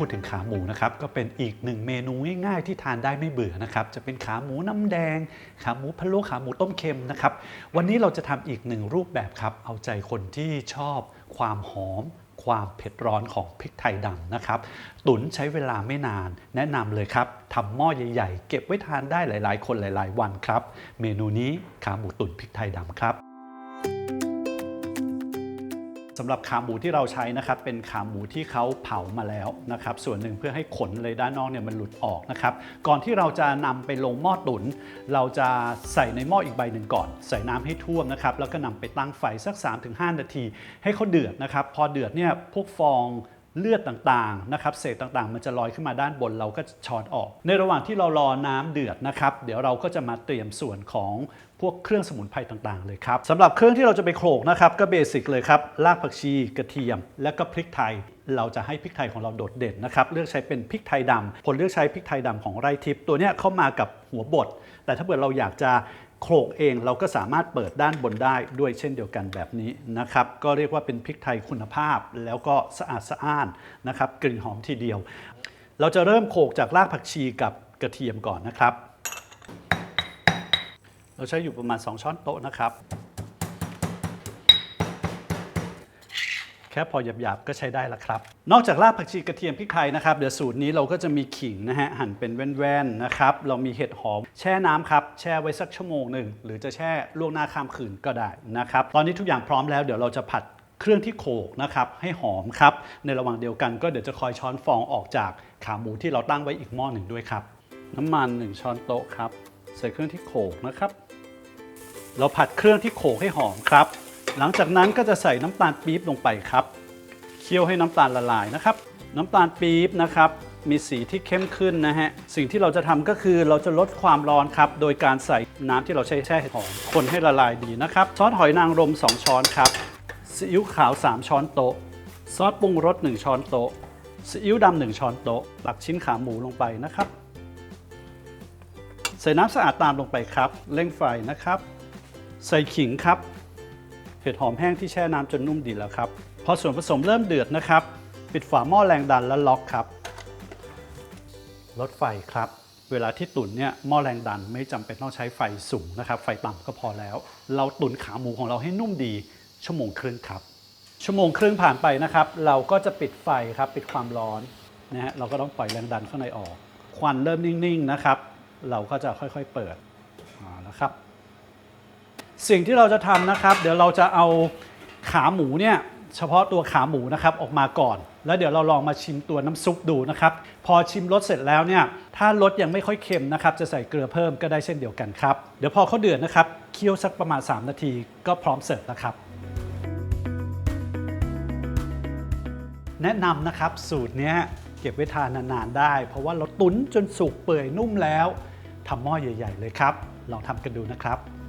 ูดถึงขาหมูนะครับก็เป็นอีกหนึ่งเมนูง่ายๆที่ทานได้ไม่เบื่อนะครับจะเป็นขาหมูน้ำแดง ขาหมูพะโล้ขาหมูต้มเค็มนะครับวันนี้เราจะทำอีกหนึ่งรูปแบบครับ เอาใจคนที่ชอบความหอม ความเผ็ดร้อนของพริกไทยดำนะครับ ตุ๋นใช้เวลาไม่นาน แนะนำเลยครับทำหม้อใหญ่ ๆ เก็บไว้ทานได้หลาย ๆ คนหลาย ๆ วันครับ เมนูนี้ขาหมูตุ๋นพริกไทยดำครับ สำหรับขาหมูที่เราใช้นะครับเป็นขาหมูที่เขาเผามาแล้วนะครับส่วนหนึ่งเพื่อให้ขนเลยด้านนอกเนี่ยมันหลุดออกนะครับก่อนที่เราจะนำไปลงหม้อตุน เราจะใส่ในหม้ออีกใบหนึ่งก่อน ใส่น้ำให้ท่วมนะครับแล้วก็นำไปตั้งไฟสัก 3-5 นาที ให้เขาเดือดนะครับพอเดือดเนี่ยพวกฟอง เลือดต่างๆนะครับเศษต่างๆ มันจะลอยขึ้นมาด้านบนเราก็ช้อนออก ในระหว่างที่เรารอน้ำเดือดนะครับเดี๋ยวเราก็จะมาเตรียมส่วนของพวกเครื่องสมุนไพรต่างๆเลยครับสำหรับเครื่องที่เราจะไปโขลกนะครับก็เบสิกเลยครับรากผักชีกระเทียม และก็พริกไทย เราจะให้พริกไทยของเราโดดเด่นนะครับเลือกใช้เป็นพริกไทยดำผลเลือกใช้พริกไทยดำของไร่ทิพย์ตัวเนี้ยเข้ามากับหัวบด แต่ถ้าเกิดเราอยากจะโขลกเองเราก็สามารถเปิดด้านบนได้ด้วยเช่นเดียวกันแบบนี้นะครับ ก็เรียกว่าเป็นพริกไทยคุณภาพแล้วก็สะอาดสะอ้านนะครับ กลิ่นหอมทีเดียว เราจะเริ่มโขลกจากรากผักชีกับกระเทียมก่อนนะครับ เราใช้อยู่ประมาณ 2 ช้อนโต๊ะนะครับ ค่พอหยาบๆก็ใช้ได้แล้วครับ นอกจากรากผักชีกระเทียมพริกไทยนะครับเดี๋ยวสูตรนี้เราก็จะมีขิงนะฮะหั่นเป็นแว่นๆนะครับเรามีเห็ดหอมแช่น้ำครับแช่ไว้สักชั่วโมงหนึ่งหรือจะแช่ล่วงหน้าข้ามคืนก็ได้นะครับตอนนี้ทุกอย่างพร้อมแล้วเดี๋ยวเราจะผัดเครื่องที่โขกนะครับให้หอมครับในระหว่างเดียวกันก็เดี๋ยวจะคอยช้อนฟองออกจากขาหมูที่เราตั้งไว้อีกหม้อหนึ่งด้วยครับน้ำมัน 1 ช้อนโต๊ะครับใส่เครื่องที่โขกนะครับ เราผัดเครื่องที่โขกให้หอมครับ หลังจากนั้นก็จะใส่น้ำตาลปี๊บลงไปครับ เคี่ยวให้น้ำตาลละลายนะครับ น้ำตาลปี๊บนะครับมีสีที่เข้มขึ้นนะฮะ สิ่งที่เราจะทำก็คือเราจะลดความร้อนครับ โดยการใส่น้ำที่เราใช้แช่หอมคนให้ละลายดีนะครับ ซอสหอยนางรม 2 ช้อนครับซีอิ๊วขาว 3 ช้อนโต๊ะ ซอสปรุงรส 1 ช้อนโต๊ะ ซีอิ๊วดำ1ช้อนโต๊ะตักชิ้นขาหมูลงไปนะครับ ใส่น้ำสะอาดตามลงไปครับ เร่งไฟนะครับ ใส่ขิงครับ เห็ดหอมแห้งที่แช่น้ำจนนุ่มดีแล้วครับ พอส่วนผสมเริ่มเดือดนะครับ ปิดฝาหม้อแรงดันและล็อกครับ ลดไฟครับ เวลาที่ตุ๋นเนี่ยหม้อแรงดันไม่จำเป็นต้องใช้ไฟสูงนะครับ ไฟต่ำก็พอแล้ว เราตุ๋นขาหมูของเราให้นุ่มดี ชั่วโมงครึ่งครับ ชั่วโมงครึ่งผ่านไปนะครับ เราก็จะปิดไฟครับ ปิดความร้อนนะฮะ เราก็ต้องปล่อยแรงดันข้างในออก ควันเริ่มนิ่งๆนะครับ เราก็จะค่อยๆเปิดมาแล้วครับ สิ่งที่เราจะทำนะครับ เดี๋ยวเราจะเอาขาหมูเนี่ยเฉพาะตัวขาหมูนะครับออกมาก่อน แล้วเดี๋ยวเราลองมาชิมตัวน้ำซุปดูนะครับ พอชิมรสเสร็จแล้วเนี่ยถ้ารสยังไม่ค่อยเค็มนะครับ จะใส่เกลือเพิ่มก็ได้เช่นเดียวกันครับ เดี๋ยวพอเขาเดือดนะครับเคี่ยวสักประมาณ 3 นาทีก็พร้อมเสิร์ฟแล้วครับ แนะนำนะครับสูตรนี้เก็บไว้ทานนานๆได้ เพราะว่าเราตุ๋นจนสุกเปื่อยนุ่มแล้วทำหม้อใหญ่ ๆ เลยครับ ลองทำกันดูนะครับ